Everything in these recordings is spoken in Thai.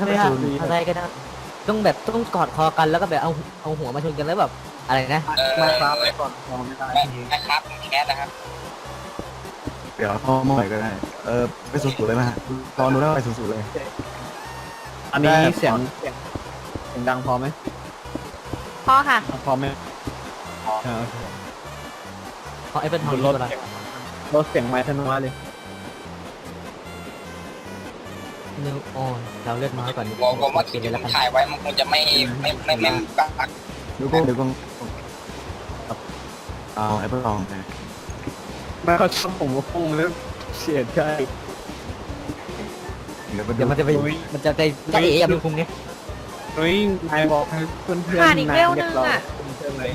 ช่ครับอะไรก็ได้ต้องแบบต้องกอดคอกันแล้วก็แบบเอาเอาหัวมาชนกันแล้วแบบอะไรนะเออมาครับไปก่อนมองไม่ได้แม่ทีแม่ครับแคสนะครับเดี๋ยวพ่อเมื่อไหร่ก็ได้ เออไปสูงๆเลยนะฮะตอนนู้นแล้วไปสูงๆเลย อันนี้ได้เสียงเสียงเสียงดังพอไหมพ่อค่ะพอไหมอ่าโอเคเพราะไอ้เป็นทองลรดถอะไรเสียงลดเสียงไม้ธนูเลย นึงโอ้เราเลือดน้อยกว่านี้ผมผมว่าคลิเปลี่ปยนเลยที่แล้วกันผมถ่ายไว้มันคงจะไม่ไม่ไม่ไม่กักเดี๋ยวก็เดี๋ยวก็เอาแอปเปิลทองไปไม่เขาชอบผมว่าพุ่งแล้วเสียใจเดี๋ยวไปดูเดี๋ยวมันจะไปอุ๊ยมันจะไปจะเอ๋กับคุงเนี่ยเฮ้ยนายบอกให้เพื่อนเพื่อนขาดอีกเวลนึงอะเพื่อนเลย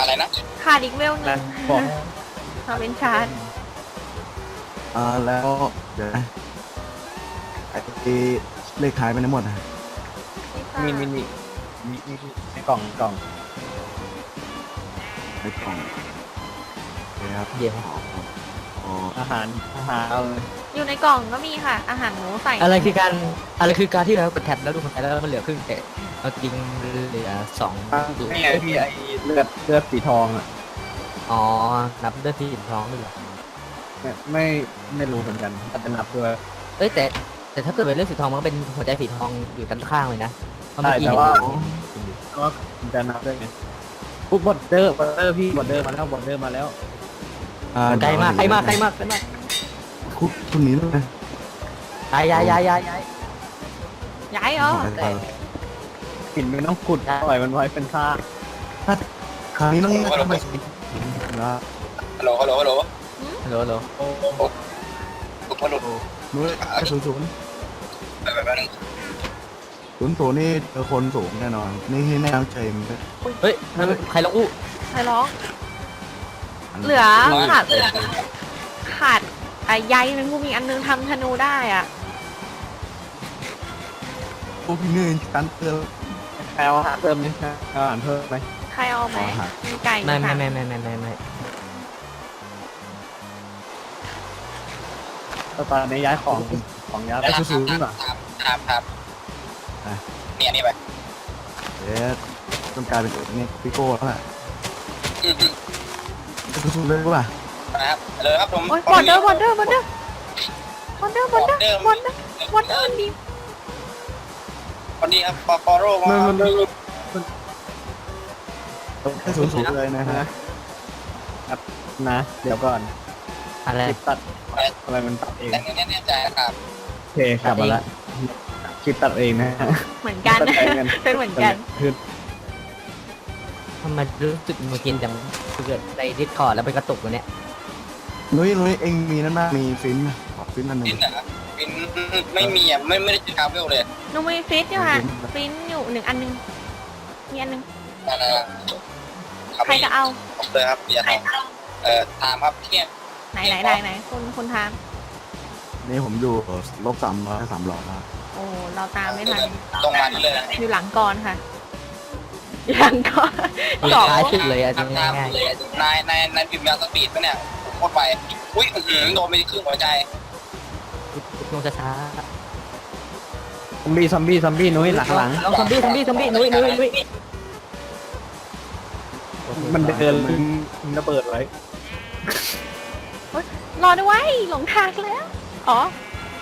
อะไรนะขาดอีกเวลหนึนายงบอกเอาเป็นชาร์จ อ่าแล้วเดี๋ยวนะไอ้เลขท้ายไปไหนหมดนะมีมินิมีมีมีในกล่องกล่องในกล่องโอเคครับเดี๋ยวอ๋ออาหารอาหารเอาเลยอยู่ในกล่องก็มีค่ะ อาหารหมูใส่อะไรคือการอะไรคือการที่เรากดแท็บแล้วดูคนไทยแล้วมันเหลือครึ่งแต่เราจริงเหลือสองดูนี่ไงพี่ไอเลือดเลือดสีทองอะอ๋อนับเลือดที่ท้องด้วยเหรอ ไม่ไม่ไม่รู้เหมือนกันอาจจะนับด้วยเอ้ยแต่แต่ถ้าเกิดเป็นเลือดสีทองมันก็เป็นหัวใจสีทองอยู่ด้านข้างเลยนะเพราะเมื่อกี้ใช่แต่เห็นว่าอยู่เพราะว่ามันจะนับด้วยไงปุ๊บบอดเดอร์บอดเดอร์พี่บอดเดอร์มาแล้วบอดเดอร์มาแล้วอ่าใกล้มากใกล้มากใกล้มากใกล้มากคุณคุณนี้ด้วยนะย้ายย้ายย้ายย้ายย้ายย้ายเหรอแต่หินไม่ต้องขุดปล่อยมันไว้เป็นท่าคราวนี้ต้องต้องไปนะฮัลโหลฮัลโหลฮัลโหล ฮัลโหลฮัลโหลทุกคนดูนู้นไอ้ศูนย์ศูนย์ไปไปไปนึงศูนย์ศูนย์นี่เจอคนสูงแน่นอน นี่ที่แน่ใจมันก็เฮ้ยนั่นใครร้องอู้ใครร้อง เหลือขาดขาดไอ้ใยแมงมุมอีกอันนึงทำธนูได้อะพวกพี่เงินตันเตอร์ใครเอาอาหารเพิ่มไหมเอาอาหารเพิ่มไหมใครเอาไหมขอหามีไก่ไม่ไม่ค่ะไม่ไม่ไม่ไม่ไม่ ก็ตอนนี้ย้ายของของย้ายไปไอ้ศูนย์นี่หว่าถามถามอะนี่อันนี้ไปเดี๋ยวต้องกลายเป็นเนี่ยพี่โก้แล้วแหละไอ้ศูนย์เลยว่ะนะครับเลยครับผมโอ้ยบอดเดอร์บอดเดอร์บอดเดอร์บอดเดอร์บอดเดอร์บอดเดอร์บอดเดอร์ดีคนนี้ครับปอปอโรมามันมันมันไอ้ศูนย์ศูนย์เลยนะฮะครับนะ เดี๋ยวก่อน อะไรคลิปตัดอะไรมันตัดเองแต่เนี่ยแน่ใจครับโอเคกลับมาละคลิปตัดเองนะฮะเหมือนกันเข้าใจกัน เป็นเหมือนกัน คือทำไมรู้สึกมือกินจังเกิดในดิสคอร์ดแล้วไปกระตุกตัวเนี้ยนุ้ยนุ้ยเองมีนั่นบ้างมีฟินไหมขอฟินอันหนึ่ฟิงนนะครับฟินไม่มีอะไม่ไม่ได้จุดกราเวลเลยหนูมีฟิตอยู่ค่ะฟิตอยู่หนึ่งอันนึงมีอันนึงนั่นนะครับครับใครจะเอาผมเลยครับอย่าทำเอ่อถามครับเนี่ย ไหนไหนไหนไหนคุณคุณทามนี่ผมอยู่ลบสามร้อยสามร้อยครับโอ้เราตามไม่ทันตรงมานี่เลยนะอยู่หลังก่อนค่ะอยู่หลังก่อนมีสองท้ายสุดเลยอะจริงทำตามง่ายเลยนายนายนายพิมพ์ยาสปีดปะเนี่ยโคตรไปอุ้ยอื้อหือโดนไปครึ่งหัวใจๆลงช้าซอมบี้ซอมบี้ซอมบี้นุ้ยๆหลังหลังลองซอมบี้ซอมบี้ซอมบี้นุ้ยนุ้ยนุ้ยมันเดินระเบิดไว้ รอด้วยหลงทางแล้ว อ๋อ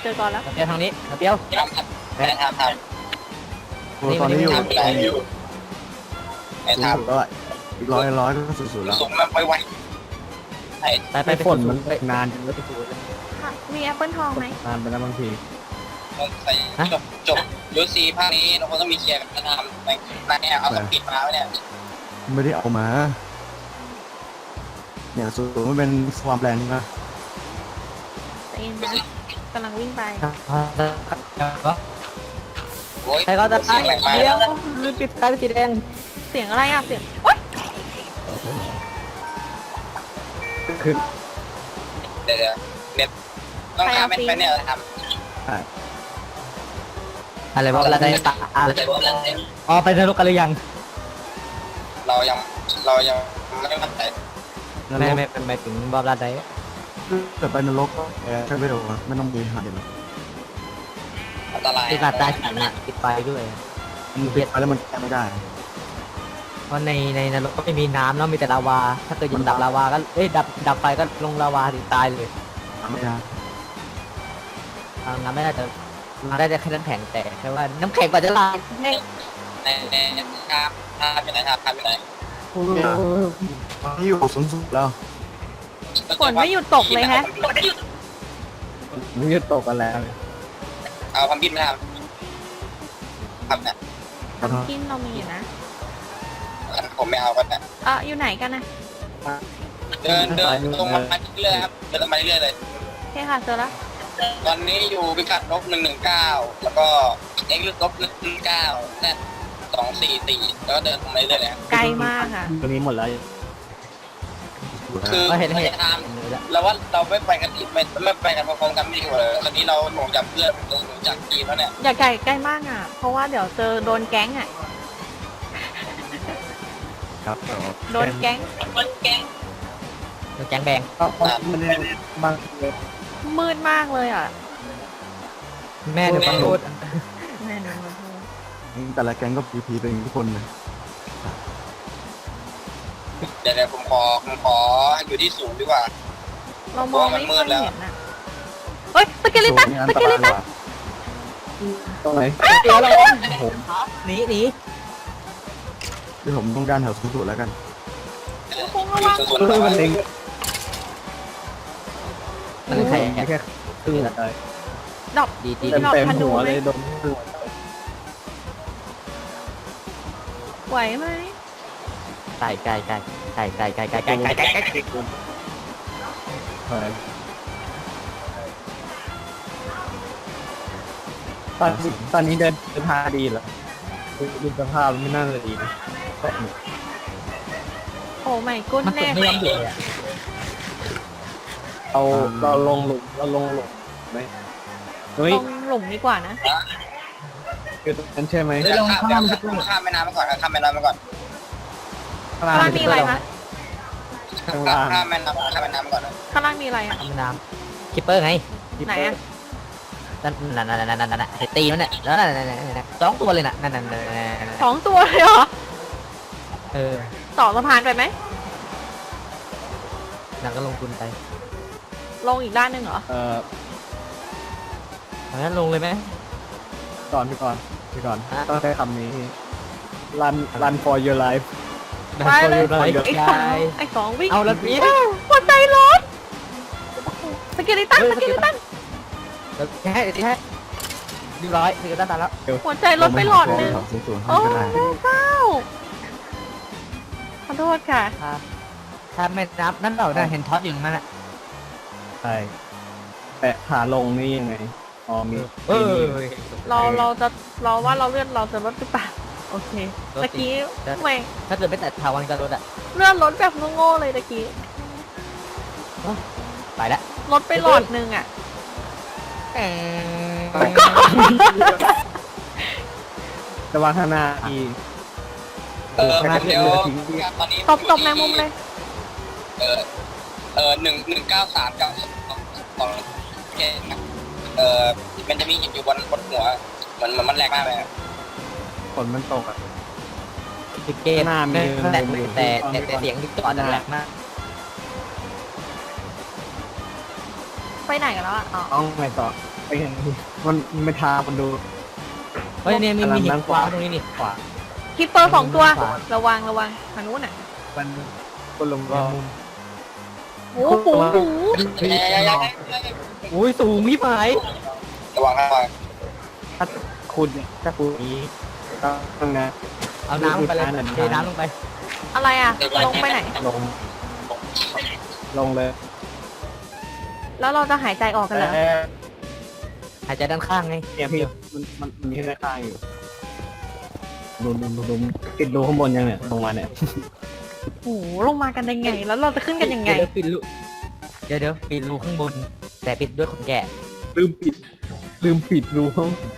เจอก่อนแล้ว เดี๋ยวทางนี้เดี๋ยว ทำทำไม่ได้ทำทำโอ้ตอนนี้อยู่ทำอะไรอยู่ไอ้สูงทสุดแล้วอะอีกร้อยร้อยก็สุดๆแล้วำสูงมันไปไวไอ้ไปไปไปไปฝนมันไปนานจนไม่ค่ะ มีแอปเปิลทองไหมนานไปแล้วบางทีใส่จบจบยูซีภาคนี้เราคงต้องมีเคลียร์กันทำในในเนี่ยเอาสปีดมาไว้เนี่ยไม่ได้เอามา เนี่ยสูงมันเป็นความแรงนะใจเย็นนะกำลังวิ่งไปโอ้ยใครก็จะเสียงแรงมากเดี๋ยวลืมปิดท้ายเป็นสีแดงเสียงอะไรอะเสียงโอ๊ยคือเดี๋ยวเน็ตต้องการเป็นไปเนี่ยทอะไรวะอะไรตาำอะไรแต่ว่าอ๋อไปนรกกันหรือยัง เรายังเรายังไม่มั่นใจ นรไม่กไม่ไม่ถึงบอบลาไดแต่ไปนรกก็แค่ไม่โดนไม่ต้องมีหาเดี๋ยวนอันตรายคือการตายถึงอะติดไฟด้วย มันเบียดไปแล้วมันแก้ไม่ได้ เพราะในในนรกก็ไม่มีน้ำแล้วมีแต่ลาวา ถ้าเกิดยิงดับลาวาก็เอ้ยดับดับไฟก็ลงลาวาถึงตายเลยไม่ได้เอาน้ำไม่ได้แต่มาได้แต่แค่น้ำแข็งแต่แค่ว่าน้ำแข็งกว่าจะละลายแม่งในในครับภาพอยู่ไหนครับภาพอยู่ไหน ตอนนี้อยู่สูงสุดแล้วฝนไม่หยุดตกเลยแฮะ มันจะตกกันแล้วเอาความบินมาทำครับเนี่ยทำกินเรามีอยู่นะผมไม่เอากันนะเอะอยู่ไหนกันนะเดินเดินตรงมาเรื่อยๆครับเดินมาเรื่อยๆเลยโอเคค่ะเจอแล้วตอนนี้อยู่พิกัดลบหนึ่งหนึ่งเก้าแล้วก็เอ็กซ์ลบหนึ่งหนึ่งเก้าแซดสองสี่สี่แล้วก็เดินตรงมาเรื่อยๆเลยครับไกลมากค่ะตรงนี้หมดแล้ว คือก็เห็นพเห็นยายามเห็นเลยละเราว่าเราไม่ไปกันที่ไม่ไม่ไปกันพร้อมๆกันไม่ดีกว่าเลยตอนนี้เราหลงจากเพื่อนหลงจากทีมแล้วเนี่ยอย่าไกลใกล้มากอะ เพราะว่าเดี๋ยวเจอโดนแก๊งอะครับโดนแก๊งแกงแบงก็มันบางทีมืดมากเลยอะ แม่ดูฟังรูดแม่หนูขอโทษแต่ละแก๊งก็พีพีเป็นทุกคนเลย เดี๋ยวเดี๋ยวผมขอผมขออยู่ที่สูงดีกว่า เรามองไม่เพราะว่ามันมืค่อดยแล้วเห็นอะเฮ้ยสเกลิตันนี่อันสตเกราลิยตันกว่าตรงไหนเดี๋ยวเราหนีหนีเดี๋ยวผมต้องการแถวสูงสุดแล้วกันคงระวังสูงเออมันๆเองมันใครไม่แค่ครึ่งอะเลยดอกดีดีเต็มเต็มหัวเลยโดนหัวไหวไหม ไก่ไก่ไก่ไก่ไก่ไก่ไก่ไก่ไก่ไก่ไก่ไก่ตอนนี้ตอนนี้เดินเดินทางดีเหรอดูสภาพไม่น่าจะดีนะโอ้ไม่กุ้นมันกแน่ดไม่ยอมหยุดเลยอะเราเราลงหลุมเราลงหลุมไหมลงหลุมดีกว่านะคือตรงนั้นใช่ไหมเดี๋ยวข้ามข้ามแม่น้ำมาก่อนข้ามแม่น้ำมาก่อน ข้างข้างล่าล่างงมีอะไรคะข้างล่างข้ามแม่น้ำข้ามแม่น้ำมาก่อนนะข้างล่างมีอะไรอะ ทำน้ำคิปเปอร์ไงไหนอะ นั่นนั่นนั่นนั่นนั่นนั่นตีมันเนี่ยแล้วนั่นนั่นนั่นสองตัวเลยน่ะนั่นนั่นนั่นนั่นสองตัวเลยเหรอเออต่อสะพานไปไหมนั่นก็ลงทุนไปลงอีกด้านหนึ่งเหรอเอ่อเพราะงั้นลงเลยไหม ก่อนพี่ก่อนพี่ก่อนฮะ ต้องใช้คำนี้ run run for your life ไปเลยไปไอ้สองไอ้สองวิ่งเอาแล้วพี่หัวใจรถสเกลิตันสเกลิตันเดี๋ยวแค่เดี๋ยวให้เรียบร้อยคือด้านตาแล้วหัวใจรถไปหลอดหนึงแถวสูงสุดโอ้ให้ก็ได้เจ้าขอโทษค่ะถ้าไม่นับนั่นเราได้เห็นท็อตอยู่ตรงนั้นอะใช่แต่ขาลงนี่ยังไงอ๋อมีเออเราเราจะเราว่าเราเลื่อนเราจะลดหรือเปล่า โอเคตะกี้ไม่ถ้าเกิดไม่แต่ถาวันก็รถอะเลื่อนรถแบบโง่ๆเลยตะกี้ไปละรถไปหลอดหนึงอะจะวางข้างหน้าอีกเออเดี๋ยวตอนนี้ตบตบแมงมุมเลย เออเออหนึ่งหนึ่งเก้าสามเก้าของแกเออมันจะมีหินอยู่บนบนหัว มันมันมันแรงมากเลยฝ นมันตกอะ ติเกตแต่แต่แต่แต่เสียงที่จอดแรงมากไปไหนกันแล้วอะอ๋อต้องไงต่อไปเห็นมันมันไม่ทามันดู เฮ้ยเนี่ยมีมีหินกว้างตรงนี้นี่ขวาคิปเปอร์สองตัวขวาระวังระวังทางนู้นอะมันคนลงก็โอ้โหอุ้ยสูงพี่หมายระวังระวังถ้าคุณเนี่ยถ้าคุณนี้ก็ ต้องนะเอาน้ำลงไปเลยเทน้ำลงไป อะไรอะ ลงไปไหน ลง ลงเลยแล้วเราจะหายใจออกกันเหรอแต่หายใจด้านข้างไงเนี่ยพี่มันมันมันมีแค่ข้างอยู่ดูดูดูดูติดดูข้างบนยังเนี่ยลงมาเนี่ยโอ้โหลงมากันได้ไง แล้วเราจะขึ้นกันยังไง เดี๋ยวปิดรูเดี๋ยวเดี๋ยวปิดรูข้างบน แต่ปิดด้วยขนแกะลืมปิด ลืมปิดรูห้องปิดแล้ว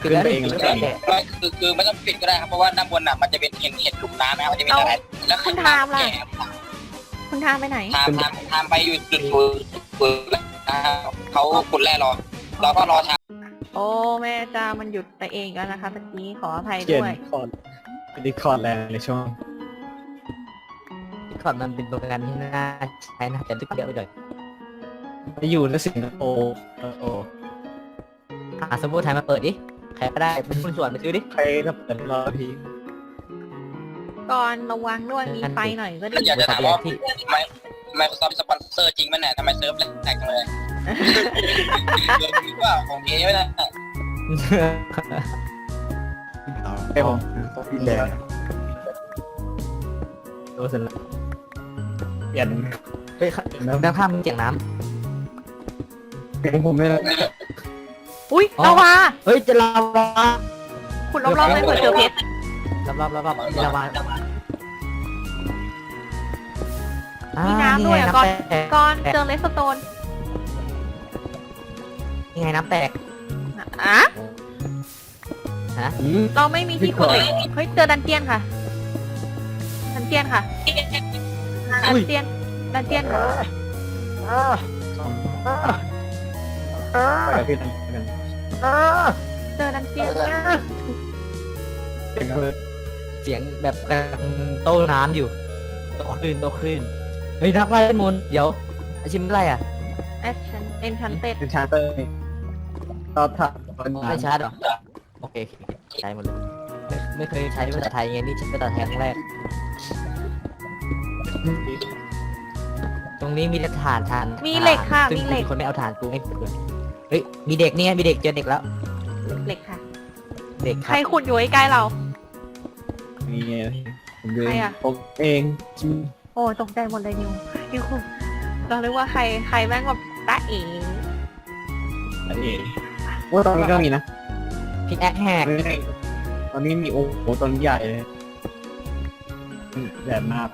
ขึ้นไปเองเลยแกะไม่คือคือไม่ต้องปิดก็ได้ครับเพราะว่าด้านบนน่ะมันจะเป็นเห็นเห็นหลุมน้ำนะครับมันจะมีอะไรแล้วคุณทามล่ะ คุณทามไปไหน ทามทามทามไปอยู่จุดศูนย์ศูนย์แล้วเขาขุดแร่รอเราก็รอทามโอ้แม่จ้ามันหยุดไปเองแล้วนะคะตะกี้ขออภัยเขียนด้วย คอร์ดดิคอร์ดแรงเลยช่วงที่คอร์ดมันเป็นโปรแกรมที่น่าใช้นะแต่ลึกเยอะไปหน่อยไปอยู่ในสิงคโปร์โอ้หาสมบูรณ์ไทยมาเปิดดิ ใครก็ได้เป็นคนส่วนไปซื้อดิใครก็เปิดรอทีก่อนระวังด้วยมีไฟหน่อยก็ดีอยากจะถามว่าไมไมโครซอฟท์สปอนเซอร์จริงไหมเนี่ยทำไมเซิร์ฟแหลกจังเลยเรื่องนี้ว่าของเอไว้นะเอาไอ้ผมพี่แดงโดนเสร็จแล้วเปลี่ยนเฮ้ยด้านข้างมีเสียงน้เปลี่ยนผมไม่ได้ อุ้ยอ๋อ ลาวาำเฮ้ยจะลาวาคุณรอบๆเลยเผื่อเจอเพชรรอบรอบรอบรอบจะลาวามีน้ำด้วยอะก่อนแตกก่อนเจอเลสโตนนี่ไงน้ำแตก อะอืม เราไม่มีที่ขุดเหล็กเฮ้ยเจอดันเจียนค่ะดันเจียนค่ะดันเจียนดันเจียนค่ะ ไปกับพี่นั่นกันเจอดันเจียนเสียงเลยเสียงแบบกำลังโต้น้ำอยู่โต้คลื่นโต้คลื่นเฮ้ยนักไล่มนต์เดี๋ยวอาชิมอะไรอะแอชชันเอ็นชันเต็ดเป็นชาร์เตอร์ตอนถัดตอนไม่ชาร์จเหรอโอเคโอเคใช้หมดเลยไม่ไม่เคยใช้ภาษาไทยไงนี่ใช้ภาษาไทยครั้งแรก ตรงนี้มีแต่ฐานฐานมีเหล็กค่ะซึ่งมีเหล็ก คนไม่เอาฐานกูไม่เปิด เฮ้ยมีเด็กนี่ไงมีเด็กเจอเด็กแล้ว เหล็กค่ะ เด็กคใครัรบขุดอยู่ใกล้ๆเรา นี่ไงผมดูใครอะ ผมเองจริงโอ้ยตกใจหมดเลยนิวนิวคุณเราเรียกว่าใครใครแม่งแบบตาเอ๋อันนี้ว่าตอนนี้ก็มีนะพิกแอคแหกตอนนี้มีโอ้โหตอนใหญ่เลยแบบมาก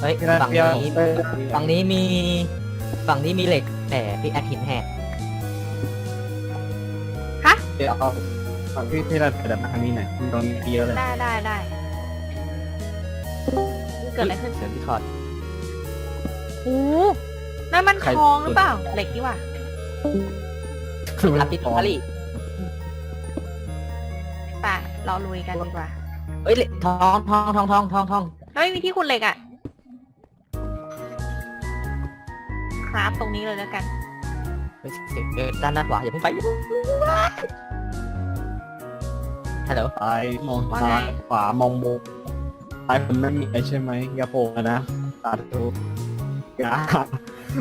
เฮ้ยพี่นัทฝั่งเดียวนี้ฝั่งนี้มี ฝั่งนี้มีเหล็ก แต่พิกแอคหินแหกเดี๋ยวเอาฝั่งที่ที่เราเกิดมาทางนี้หน่อยตรงนี้เยอะเลยได้ได้ได้เกิดอะไรขึ้นเสียงที่คอร์ดโอ้นั่นมันใครทองหรือเปล่า เหล็กนี่หว่าอาทิตย์พารีไป่ะเราลุยกันดีกว่าเอ้ยเหล็กทองทองทองทองทองทองแล้วไม่มีที่คุณเหล็กอะ ครับตรงนี้เลยแล้วกันเฮ้ยเสียงเดินด้านด้านขวาอย่าเพิ่งไปอย่าเพิ่งฮัลโหลซ้ายมองว่าไงซ้ายขวามองมุมซ้ายผมไม่มีอะไรใช่ไหมอย่าโผล่มานะตาดูอย่า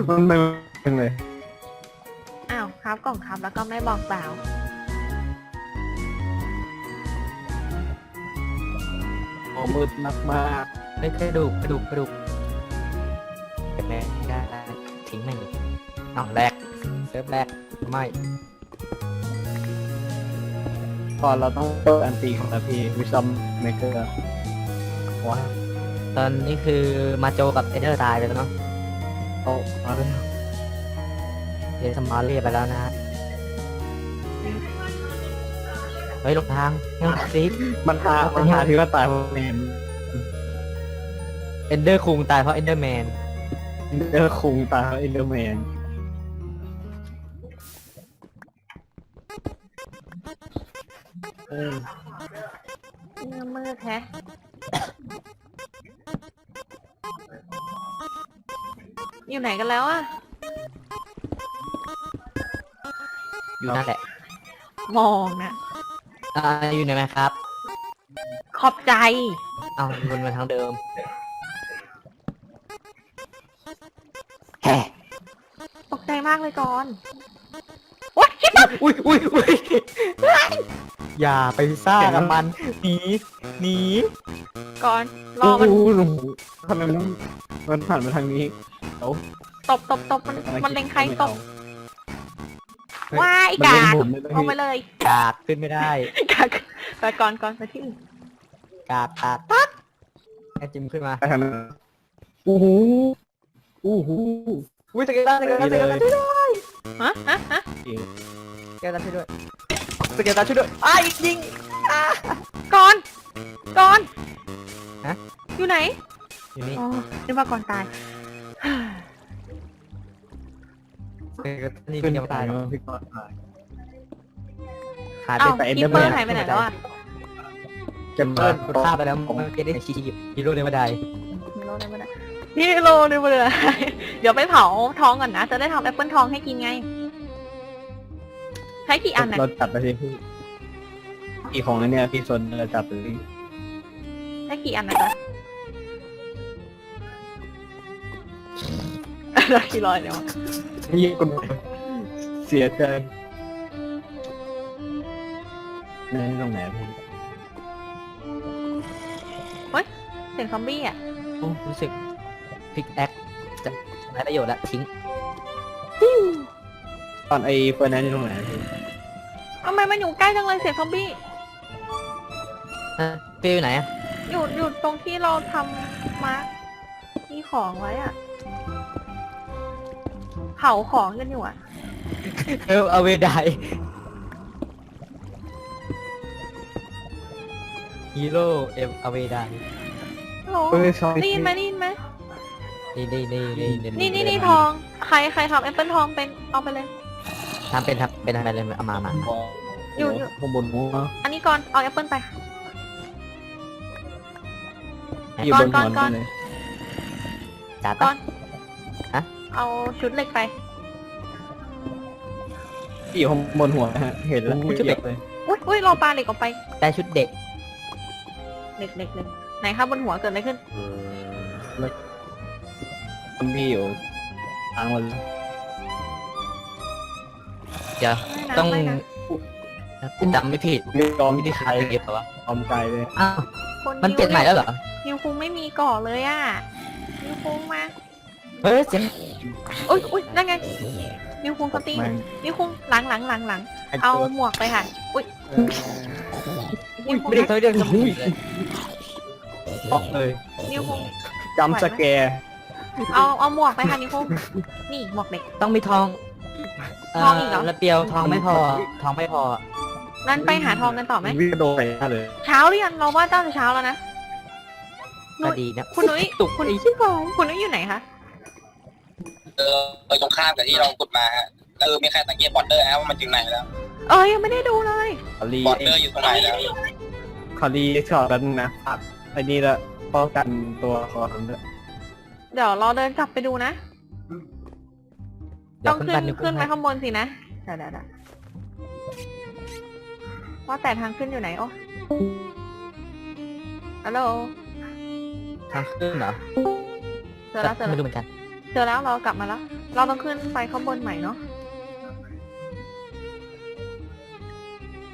มันไม่เป็นเลย อ้าวครับกล่องครับแล้วก็ไม่บอกเปล่า โอ้มืดมากมากเฮ้ยกระดูกกระดูกกระดูก อ้าวแรกเซิร์ฟแรกไม่ๆก่อนเราต้องเปิดอันตีของนาทีวิซัมเมเกอร์ว้าตอนนี้คือมาโจกับเอเดอร์ตายไปแล้วเนาะเอาเอาเลยเดนสมาร์เรียไปแล้วนะฮะเฮ้ยลงทางยังซีดมันหามันหาที่ว่าตายเพราะเนมเอนเดอร์คุงตายเพราะเอนเดอร์แมนเดอร์คุงตายเพราะเอนเดอร์แมน เออมือมือแท้อยู่ไหนกันแล้วอะอยู่นั่นแหละมองนะอ่าอยู่ไหนนะครับ ขอบใจ เอาวนมาทางเดิมแฮ่ตกใจมากเลยก่อนโอ๊ยชิบะอุ้ยอุ้ยอุ้ย อย่าไปซ่ากับมันหนีหนีก่อนรอมันโโหทำไมมันมันผ่านมาทางนี้เอ้าตบตบตบมันอะไรมันเล็งใครไม่ตเอาบว้ายมันกาเล็งกผมเลยนะลงไปพี่เลยกากขึ้นไม่ได้กากไปก่อนก่อนไปที่อื่นกากกากปั๊กไอจิมขึ้นมาไปทางนั้นอู้หูอู้หูอุ้ยสเกลตันสเกลตันสเกลตันช่วยด้วยฮะฮะฮะสเกลตันช่วยด้วย สเกลตันช่วยด้วยอ้ายยิงก่อนก่อนฮะ อยู่ไหนอยู่นี่อ๋อนึกว่าก่อนตาย เออนี่ขึ้นยังไปตายมาพี่กอนตายหายเอ้าไปแต่คิป Enderman เปอร์หายไปไหนแล้วอะจะเอมาอคุณฆ่าไปแล้วมันไม่ได้ชีฮีโร่ในบันไดฮีโร่ในบันไดฮีโร่ในบันไดเดี๋ยวไปเผาทองก่อนนะ จะได้ทำแอปเปิลทองให้กินไงใช้กี่อันนะเราจัดไปที่พี่อีของอันเนี้ยพี่สนเราจัดไปที่ใช้กี่อันนะจ๊ะเรากี่ร้อยเนี่ยวะนี่คนเสียใจนี่ตรงไหนพี่เสียงซอมบี้อะโอ้รู้สึกพิกแอคจะไร้ประโยชน์ละทิ้ง ตอนไอ้เฟอร์นันด์อยู่ตรงไหนพี่ทำไมมันอยู่ใกล้จังเลยเสียงซอมบี้ อะเป้อยู่ไหนอะอยู่อยู่ตรงที่เราทำมาร์คที่ของไว้อะเผาของกันอยู่อะเออเอาเวไดฮีโร่เอ็มเอาเวไดโอ้เออซอยได้ยินไหมได้ยินไหมนี่นี่นี่นี่นี่นี่นี่ทอง ใครใครทำแอปเปิลทองเป็นเอาไปเลย ทำเป็นทำเป็นอะไรเลยเอามามาอยู่อยู่ ข้างบนหัวอันนี้ก่อน เอาแอปเปิลไป อยู่บนก่หัอวนก่อน เลยจัดก่ปะอนฮะ เอาชุดเหล็กไป พี่อยู่ข้างบนหัวนะฮะเห็นแล้วเก็บเลยอุ้ยอุ้ยเราปลาเหล็กออกไป ได้ชุดเด็กเหล็กเหล็กเหล็กไหนครับบนหัวเกิดอะไรขึ้น มันพี่อยู่ทางวันเดี๋ย วไม่นะต้องไม่นะ จำไม่ผิดไม่ยอมไม่ได้ที่ใคใครรเก็บเหรอวะยอมใจเลย อ้าวคนมันเปลี่ยนใหม่แล้วเหรอนิวคุงไม่มีก่อเลยอะนิวคุงมาเฮ้ยเสียงอุ้ยอุ้ยนั่นไงนิวคุงสตีแม่งนิวคุงหลังหลังหลังหลังไอ้เอาตัวหมวกไปค่ะ อุ้ยเออนิวคุงไม่ได้เคยเรื่องจมูกเลยออกเลยนิวคุงจำสแกร์เอาเอาหมวกไปค่ะนิวคุงนี่หมวกเด็กต้องมีทอง เทองอีกเหรอ ระเปียวทองไม่พอทองไม่พอ งั้นไปหาทองกันต่อไหม วิ่งกระโดดไปหน้าเลยเช้าหรือยังเราว่าตั้งแต่เช้าแล้วนะนุ้ก็ย ดีนะคุณนุ้ยตุกคุณไอ้ชิบหายคุณนุ้ยอยู่ไหนคะ เออเออตรงข้ามกับที่เราขุดมาฮะแล้วเออมีใครสังเกตบอร์เดอร์ฮะว่ามันถึงไหนแล้วเอ้ยยังไม่ได้ดูเลยคารีบอร์เดอร์อยู่ตรงไหนแล้วคารีช็อตแล้วนะอัดไอ้นี่ละป้องกันตัวคอนั้นด้วยเดี๋ยวเราเดินกลับไปดูนะเดี๋ย ต้วองคุณขึ้กันนนิ้วขึ้นไปให้ข้างบนสินะเดี๋ยวเดี๋ยวเดี๋ยวว่าแต่ทางขึ้นอยู่ไหนโอ้ฮัลโหลทางขึ้นเหรอเจอแล้วเจอไม่แล้วรู้เหมือนกัน เจอแล้วเรากลับมาแล้ว เราต้องขึ้นไปข้างบนใหม่เนาะ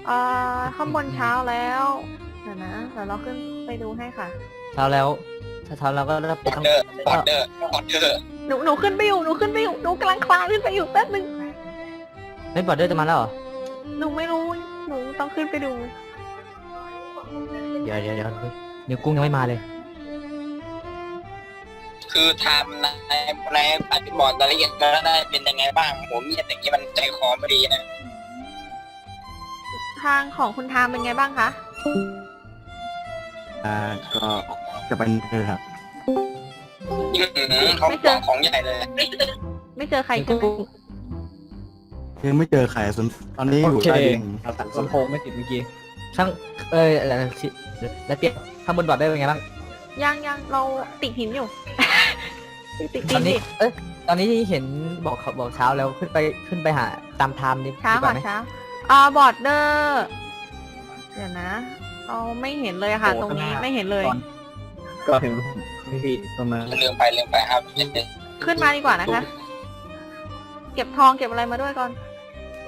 อ่าข้างบนเช้าแล้วเดี๋ยวนะเดี๋ยวเราขึ้นไปดูให้ค่ะ เช้าแล้วถ้าเช้าเราก็เริ่มบอต้อร์งเดอร์บอร์เดอร์บอร์เดอร์ หนูหนูขึ้นไปอยู่หนูขึ้นไปอยู่หนูกำลังคลานขึ้นไปอยู่แป๊บนึงไม่บอดเดอร์จะมาแล้วเหรอ หนูไม่รู้หนูต้องขึ้นไปดู เดี๋ยวเดี๋ยวเดี๋ยวนิ้วกุ้งยังไม่มาเลย คือไทม์ในในปฏิบอร์ดรายละเอียดแล้วได้เป็นยังไงบ้างผมมีอย่างนี้มันใจคอไม่ดีนะทางของคุณทามเป็นไงบ้างคะ อ่าก็จะเป็นเธอครับ อื้อหือเขาของของใหญ่เลย ไม่เจอใครนิ้วใช่ไหมกุ้งยังไม่เจอใครส่วนตอนนี้อยู่โอเคใต้ดินลำโพงไม่ติดเมื่อกี้ช่างเอออะไรนะชิแล้วเปลี่ยนข้างบนบอดเดอร์เป็นไงบ้างยังยังเราติดหินอยู่ ติดตหิอนนนี้ ดิเอ้ยตอนนี้เห็นบอกเขาบอกเช้าแล้วขึ้นไปขึ้นไปหาตามไทม์ดิเช้าดีกก่อว่านไหมเช้าอ่าบอร์ดเดอร์เดี๋ยวนะ เราไม่เห็นเลยค่ะ ตรงนี้ไม่เห็นเลยก็ เห็นพี่ตรงนั้นลืมไปลืมไปครับขึ้นมาดีกว่านะคะ เก็บทองเก็บอะไรมาด้วยก่อน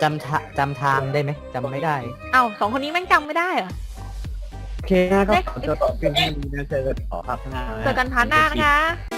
จำทะจำทางได้ไหมจำไม่ได้ เอ้าสองคนนี้แม่งจำไม่ได้เหรอ โอเคนะก็ขอจบเพียงแค่นี้นะเจอกันต่อครับหน้าะ เจอกันพาร์ทหน้านะคะ